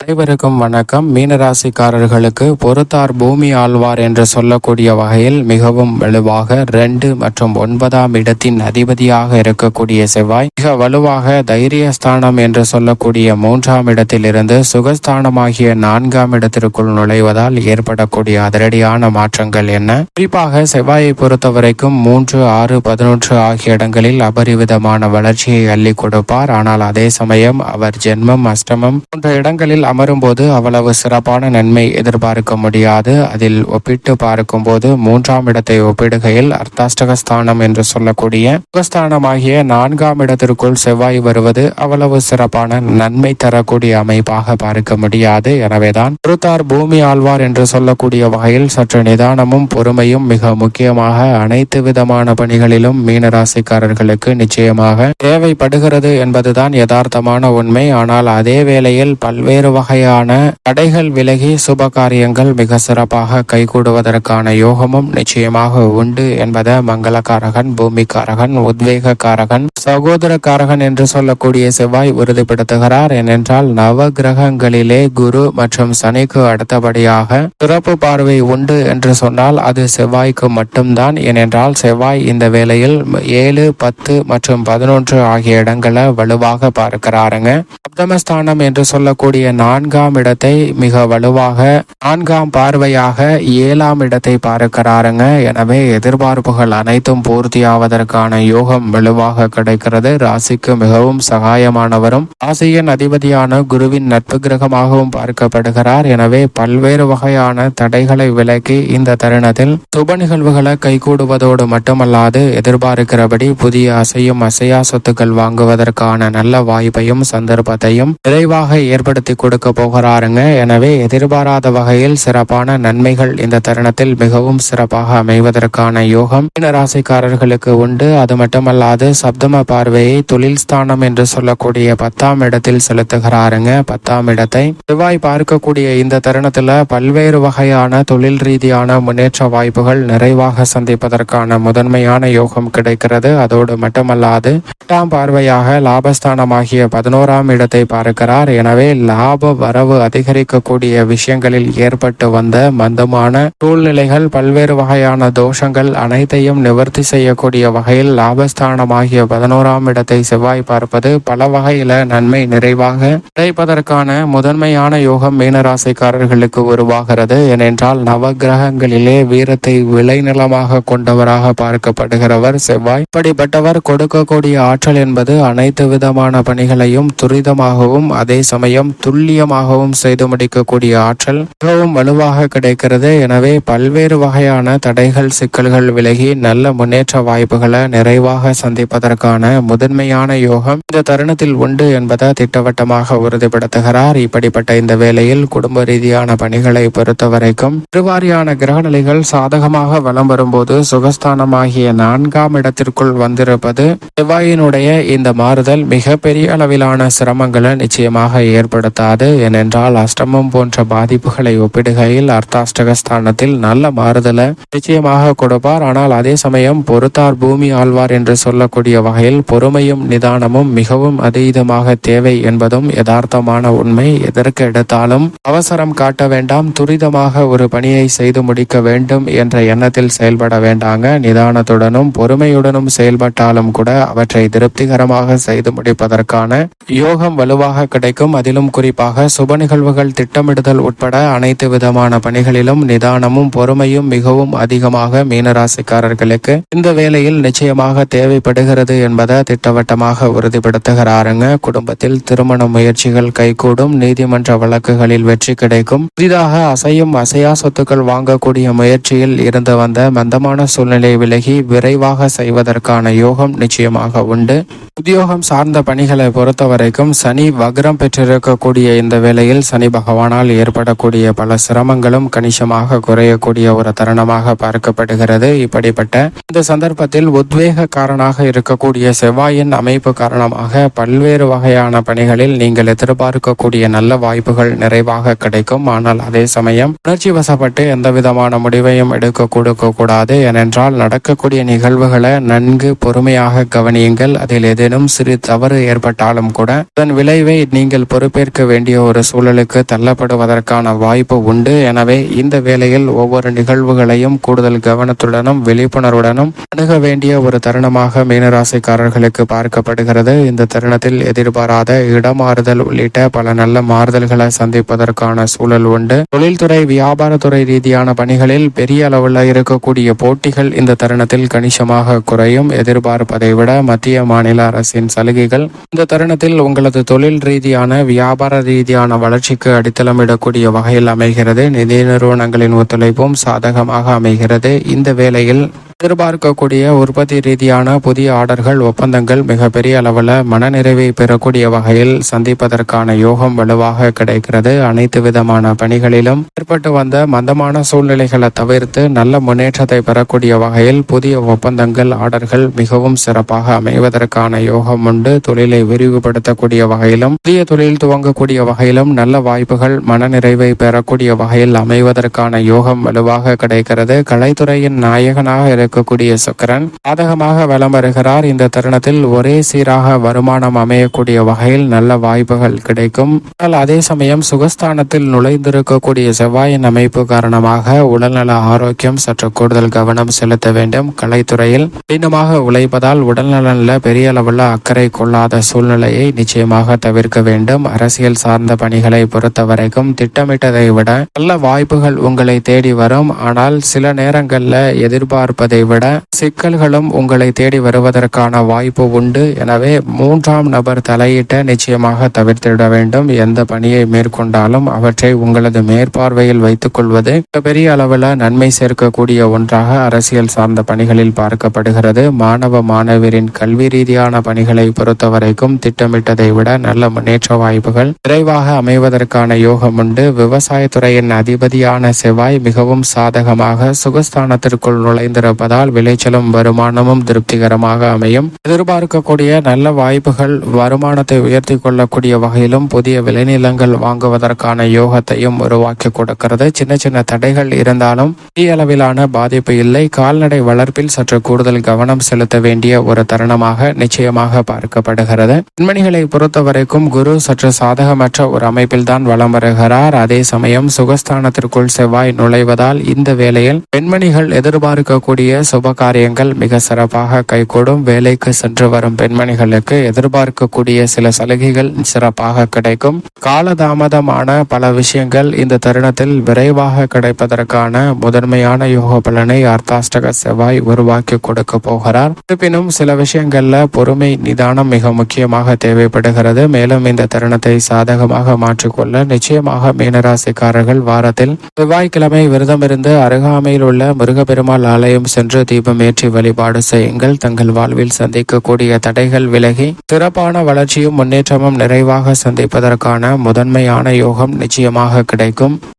அனைவருக்கும் வணக்கம். மீனராசிக்காரர்களுக்கு பொறுத்தார் பூமி ஆழ்வார் என்று சொல்லக்கூடிய வகையில் மிகவும் வலுவாக ரெண்டு மற்றும் ஒன்பதாம் இடத்தின் அதிபதியாக இருக்கக்கூடிய செவ்வாய் மிக வலுவாக தைரியஸ்தானம் என்று சொல்லக்கூடிய மூன்றாம் இடத்திலிருந்து சுகஸ்தானமாகிய நான்காம் இடத்திற்குள் நுழைவதால் ஏற்படக்கூடிய அதிரடியான மாற்றங்கள் என்ன? குறிப்பாக செவ்வாயை பொறுத்தவரைக்கும் மூன்று ஆறு பதினொன்று ஆகிய இடங்களில் அபரிவிதமான வளர்ச்சியை அள்ளி கொடுப்பார். ஆனால் அதே சமயம் அவர் ஜென்மம் அஷ்டமம் போன்ற இடங்களில் அமரும்போது அவ்வளவு சிறப்பான நன்மை எதிர்பார்க்க முடியாது. அதில் ஒப்பிட்டு பார்க்கும்போது மூன்றாம் இடத்தை ஒப்பிடுகையில் அர்த்தாஷ்டகஸ்தானம் என்று சொல்லக்கூடிய சுகஸ்தானமாகிய நான்காம் இடத்திற்குள் செவ்வாய் வருவது அவ்வளவு சிறப்பான நன்மை தரக்கூடிய அமைப்பாக பார்க்க முடியாது. எனவேதான் பொறுத்தார் பூமி ஆழ்வார் என்று சொல்லக்கூடிய வகையில் சற்று நிதானமும் பொறுமையும் மிக முக்கியமாக அனைத்து விதமான பணிகளிலும் மீனராசிக்காரர்களுக்கு நிச்சயமாக தேவைப்படுகிறது என்பதுதான் யதார்த்தமான உண்மை. ஆனால் அதே வேளையில் பல்வேறு வகையான தடைகள் விலகி சுப காரியங்கள் மிக சிறப்பாக கைகூடுவதற்கான யோகமும் நிச்சயமாக உண்டு என்பதை மங்களக்காரகன் பூமிக்காரகன் உத்வேகக்காரகன் சகோதரக்காரகன் என்று சொல்லக்கூடிய செவ்வாய் உறுதிப்படுத்துகிறார். ஏனென்றால் நவ கிரகங்களிலே குரு மற்றும் சனிக்கு அடுத்தபடியாக சிறப்பு பார்வை உண்டு என்று சொன்னால் அது செவ்வாய்க்கு மட்டும்தான். ஏனென்றால் செவ்வாய் இந்த வேளையில் ஏழு பத்து மற்றும் பதினொன்று ஆகிய இடங்களை வலுவாக பார்க்கிறாருங்க. சப்தமஸ்தானம் என்று சொல்லக்கூடிய நான்காம் இடத்தை மிக வலுவாக நான்காம் பார்வையாக ஏழாம் இடத்தை பார்க்கிறாருங்க. எனவே எதிர்பார்ப்புகள் அனைத்தும் பூர்த்தியாவதற்கான யோகம் வலுவாக கிடைக்கிறது. ராசிக்கு மிகவும் சகாயமானவரும் ராசியின் அதிபதியான குருவின் நட்பு கிரகமாகவும் பார்க்கப்படுகிறார். எனவே பல்வேறு வகையான தடைகளை விலக்கி இந்த தருணத்தில் சுப நிகழ்வுகளை கைகூடுவதோடு மட்டுமல்லாது எதிர்பார்க்கிறபடி புதிய அசையும் அசையா சொத்துக்கள் வாங்குவதற்கான நல்ல வாய்ப்பையும் சந்தர்ப்பத்தையும் விரைவாக ஏற்படுத்தி கொடுக்க போகிறாருங்க. எனவே எதிர்பாராத வகையில் சிறப்பான நன்மைகள் இந்த தருணத்தில் மிகவும் சிறப்பாக அமைவதற்கான யோகம். மீன ராசிக்காரர்களுக்கு உண்டு. அது மட்டுமல்லாது சப்தம பார்வையை தொழில் ஸ்தானம் என்று சொல்லக்கூடிய பத்தாம் இடத்தில் செலுத்துகிறாருங்க. பத்தாம் இடத்தை செவ்வாய் பார்க்கக்கூடிய இந்த தருணத்துல பல்வேறு வகையான தொழில் ரீதியான முன்னேற்ற வாய்ப்புகள் நிறைவாக சந்திப்பதற்கான முதன்மையான யோகம் கிடைக்கிறது. அதோடு மட்டுமல்லாது எட்டாம் பார்வையாக லாபஸ்தானமாகிய பதினோராம் இடத்தை பார்க்கிறார். எனவே லாப வரவு அதிகரிக்கக்கூடிய விஷயங்களில் ஏற்பட்டு வந்த மந்தமான சூழ்நிலைகள் பல்வேறு வகையான தோஷங்கள் அனைத்தையும் நிவர்த்தி செய்யக்கூடிய வகையில் லாபஸ்தானமாகிய பதினோராம் இடத்தை செவ்வாய் பார்ப்பது பல வகையில நன்மை நிறைவாக கிடைப்பதற்கான முதன்மையான யோகம் மீனராசிக்காரர்களுக்கு உருவாகிறது. ஏனென்றால் நவ கிரகங்களிலே வீரத்தை விளைநிலமாக கொண்டவராக பார்க்கப்படுகிறவர் செவ்வாய். இப்படிப்பட்டவர் கொடுக்கக்கூடிய ஆற்றல் என்பது அனைத்து விதமான பணிகளையும் துரிதமாகவும் அதே சமயம் துல்லியமாகவும் செய்து முடிக்கக்கூடிய ஆற்றல் மிகவும் வலுவாக கிடைக்கிறது. எனவே பல்வேறு வகையான தடைகள் சிக்கல்கள் விலகி நல்ல முன்னேற்ற வாய்ப்புகளை நிறைவாக சந்திப்பதற்கான முதன்மையான யோகம் இந்த தருணத்தில் உண்டு என்பதை திட்டவட்டமாக உறுதிப்படுத்துகிறார். இப்படிப்பட்ட இந்த வேளையில் குடும்ப ரீதியான பணிகளை பொறுத்தவரைக்கும் திருவாரியான கிரகநிலைகள் சாதகமாக வலம் வரும்போது சுகஸ்தானமாகிய நான்காம் இடத்திற்குள் வந்திருப்பது செவ்வாயினுடைய இந்த மாறுதல் மிகப்பெரிய அளவிலான சிரமங்களை நிச்சயமாக ஏற்படுத்தாது. ஏனென்றால் அஷ்டமம் போன்ற பாதிப்புகளை ஒப்பிடுகையில் அர்த்தாஷ்டகஸ்தானத்தில் நல்ல மாறுதலை நிச்சயமாக கொடுப்பார். ஆனால் அதே சமயம் பொறுத்தார் பூமி ஆழ்வார் என்று சொல்லக்கூடிய வகையில் பொறுமையும் நிதானமும் மிகவும் அதீதமாக தேவை என்பதும் யதார்த்தமான உண்மை. எதற்கு எடுத்தாலும் அவசரம் காட்ட வேண்டாம் துரிதமாக ஒரு பணியை செய்து முடிக்க வேண்டும் என்ற எண்ணத்தில் செயல்பட வேண்டாங்க. நிதானத்துடனும் பொறுமையுடனும் செயல்பட்டாலும் கூட அவற்றை திருப்திகரமாக செய்து முடிப்பதற்கான யோகம் வலுவாக கிடைக்கும். அதிலும் குறிப்பாக சுப நிகழ்வுகள் திட்டமிடுதல் உட்பட அனைத்து விதமான பணிகளிலும் நிதானமும் பொறுமையும் மிகவும் அதிகமாக மீனராசிக்காரர்களுக்கு இந்த வேளையில் நிச்சயமாக தேவைப்படுகிறது என்பதை திட்டவட்டமாக உறுதிப்படுத்துகிறாருங்க. குடும்பத்தில் திருமண முயற்சிகள் கைகூடும். நீதிமன்ற வழக்குகளில் வெற்றி கிடைக்கும். புதிதாக அசையும் அசையா சொத்துக்கள் வாங்கக்கூடிய முயற்சியில் இருந்து வந்த மந்தமான சூழ்நிலை விலகி விரைவாக செய்வதற்கான யோகம் நிச்சயமாக உண்டு. உத்தியோகம் சார்ந்த பணிகளை பொறுத்தவரைக்கும் சனி வக்ரம் பெற்றிருக்கக்கூடிய இந்த வேளையில் சனி பகவானால் ஏற்படக்கூடிய பல சிரமங்களும் கணிசமாக குறையக்கூடிய ஒரு தருணமாக பார்க்கப்படுகிறது. இப்படிப்பட்ட இந்த சந்தர்ப்பத்தில் உத்வேக காரணமாக இருக்கக்கூடிய செவ்வாயின் அமைப்பு காரணமாக பல்வேறு வகையான பணிகளில் நீங்கள் எதிர்பார்க்கக்கூடிய நல்ல வாய்ப்புகள் நிறைவாக கிடைக்கும். ஆனால் அதே சமயம் உணர்ச்சி வசப்பட்டு எந்த விதமான முடிவையும் எடுக்க கொடுக்க கூடாது ஏனென்றால் நடக்கக்கூடிய நிகழ்வுகளை நன்கு பொறுமையாக கவனியுங்கள். அதில் எது ஏதேனும் சிறு தவறு ஏற்பட்டாலும் கூட அதன் விளைவை நீங்கள் பொறுப்பேற்க வேண்டிய ஒரு சூழலுக்கு தள்ளப்படுவதற்கான வாய்ப்பு உண்டு. எனவே இந்த வேளையில் ஒவ்வொரு நிகழ்வுகளையும் கூடுதல் கவனத்துடனும் விழிப்புணர்வுடனும் அணுக வேண்டிய ஒரு தருணமாக மீனராசிக்காரர்களுக்கு பார்க்கப்படுகிறது. இந்த தருணத்தில் எதிர்பாராத இடமாறுதல் உள்ளிட்ட பல நல்ல மாறுதல்களை சந்திப்பதற்கான சூழல் உண்டு. தொழில்துறை வியாபாரத்துறை ரீதியான பணிகளில் பெரிய அளவில் இருக்கக்கூடிய போட்டிகள் இந்த தருணத்தில் கணிசமாக குறையும். எதிர்பார்ப்பதை விட மத்திய மாநில அரசின் சலுகைகள். இந்த தருணத்தில் உங்களது தொழில் ரீதியான வியாபார ரீதியான வளர்ச்சிக்கு அடித்தளமிடக்கூடிய வகையில் அமைகிறது. நிதி நிறுவனங்களின் ஒத்துழைப்பும் சாதகமாக அமைகிறது. இந்த வேளையில் எதிர்பார்க்கக்கூடிய உற்பத்தி ரீதியான புதிய ஆர்டர்கள் ஒப்பந்தங்கள் மிகப்பெரிய அளவில் மனநிறைவை பெறக்கூடிய வகையில் சந்திப்பதற்கான யோகம் வலுவாக கிடைக்கிறது. அனைத்து விதமான பணிகளிலும் ஏற்பட்டு வந்த மந்தமான சூழ்நிலைகளை தவிர்த்து நல்ல முன்னேற்றத்தை பெறக்கூடிய வகையில் புதிய ஒப்பந்தங்கள் ஆர்டர்கள் மிகவும் சிறப்பாக அமைவதற்கான யோகம் உண்டு. தொழிலை விரிவுபடுத்தக்கூடிய வகையிலும் புதிய தொழில் துவங்கக்கூடிய வகையிலும் நல்ல வாய்ப்புகள் மனநிறைவை பெறக்கூடிய வகையில் அமைவதற்கான யோகம் வலுவாக கிடைக்கிறது. கலைத்துறையின் நாயகனாக இருக்கக்கூடிய சுக்கரன் சாதகமாக வலம் வருகிறார். இந்த தருணத்தில் ஒரே சீராக வருமானம் அமையக்கூடிய வகையில் நல்ல வாய்ப்புகள் கிடைக்கும். ஆனால் அதே சமயம் சுகஸ்தானத்தில் நுழைந்திருக்கக்கூடிய செவ்வாயின் அமைப்பு காரணமாக உடல்நல ஆரோக்கியம் சற்று கூடுதல் கவனம் செலுத்த வேண்டும். கலைத்துறையில் கடினமாக உழைப்பதால் உடல்நலனில் பெரிய அளவில் அக்கறை கொள்ளாத சூழ்நிலையை நிச்சயமாக தவிர்க்க வேண்டும். அரசியல் சார்ந்த பணிகளை பொறுத்த வரைக்கும் திட்டமிட்டதை விட நல்ல வாய்ப்புகள் உங்களை தேடி வரும். ஆனால் சில நேரங்களில் எதிர்பார்ப்பதை இருப்பதை விட சிக்கல்களும் உங்களை தேடி வருவதற்கான வாய்ப்பு உண்டு. எனவே மூன்றாம் நபர் தலையிட்ட நிச்சயமாக தவிர்த்திட வேண்டும். எந்த பணியை மேற்கொண்டாலும் அவற்றை உங்களது மேற்பார்வையில் வைத்துக் கொள்வது பெரிய அளவில் நன்மை சேர்க்கக்கூடிய ஒன்றாக அரசியல் சார்ந்த பணிகளில் பார்க்கப்படுகிறது. மாணவ மாணவரின் கல்வி ரீதியான பணிகளை பொறுத்தவரைக்கும் திட்டமிட்டதை விட நல்ல முன்னேற்ற வாய்ப்புகள் விரைவாக அமைவதற்கான யோகம் உண்டு. விவசாயத்துறையின் அதிபதியான செவ்வாய் மிகவும் சாதகமாக சுகஸ்தானத்திற்குள் நுழைந்திருப்ப இருப்பதால் விளைச்சலும் வருமானமும் திருப்திகரமாக அமையும். எதிர்பார்க்கக்கூடிய நல்ல வாய்ப்புகள் வருமானத்தை உயர்த்தி கொள்ளக்கூடிய வகையிலும் புதிய விளைநிலங்கள் வாங்குவதற்கான யோகத்தையும் உருவாக்கி கொடுக்கிறது. சின்ன சின்ன தடைகள் இருந்தாலும் பெரிய அளவிலான பாதிப்பு இல்லை. கால்நடை வளர்ப்பில் சற்று கூடுதல் கவனம் செலுத்த வேண்டிய ஒரு தருணமாக நிச்சயமாக பார்க்கப்படுகிறது. பெண்மணிகளை பொறுத்தவரைக்கும் குரு சற்று சாதகமற்ற ஒரு அமைப்பில் தான் வலம் வருகிறார். அதே சமயம் சுகஸ்தானத்திற்குள் செவ்வாய் நுழைவதால் இந்த வேளையில் பெண்மணிகள் எதிர்பார்க்கக்கூடிய சுப காரியங்கள் மிக சிறப்பாக கைகூடும். வேலைக்கு சென்று வரும் பெண்மணிகளுக்கு எதிர்பார்க்கக்கூடிய சில சலுகைகள் சிறப்பாக கிடைக்கும். காலதாமதமான பல விஷயங்கள் இந்த தருணத்தில் விரைவாக கிடைப்பதற்கான முதன்மையான யோக பலனை அர்த்தாஷ்டக செவ்வாய் உருவாக்கி கொடுக்க போகிறார். இருப்பினும் சில விஷயங்கள்ல பொறுமை நிதானம் மிக முக்கியமாக தேவைப்படுகிறது. மேலும் இந்த தருணத்தை சாதகமாக மாற்றிக்கொள்ள நிச்சயமாக மீனராசிக்காரர்கள் வாரத்தில் செவ்வாய்க்கிழமை விரதம் இருந்து அருகாமையில் உள்ள முருகப்பெருமாள் ஆலயம் சென்று சென்று தீபம் ஏற்றி வழிபாடு செய்யுங்கள். தங்கள் வாழ்வில் சந்திக்கக்கூடிய தடைகள் விலகி சிறப்பான வளர்ச்சியும் முன்னேற்றமும் நிறைவாக சந்திப்பதற்கான முதன்மையான யோகம் நிச்சயமாக கிடைக்கும்.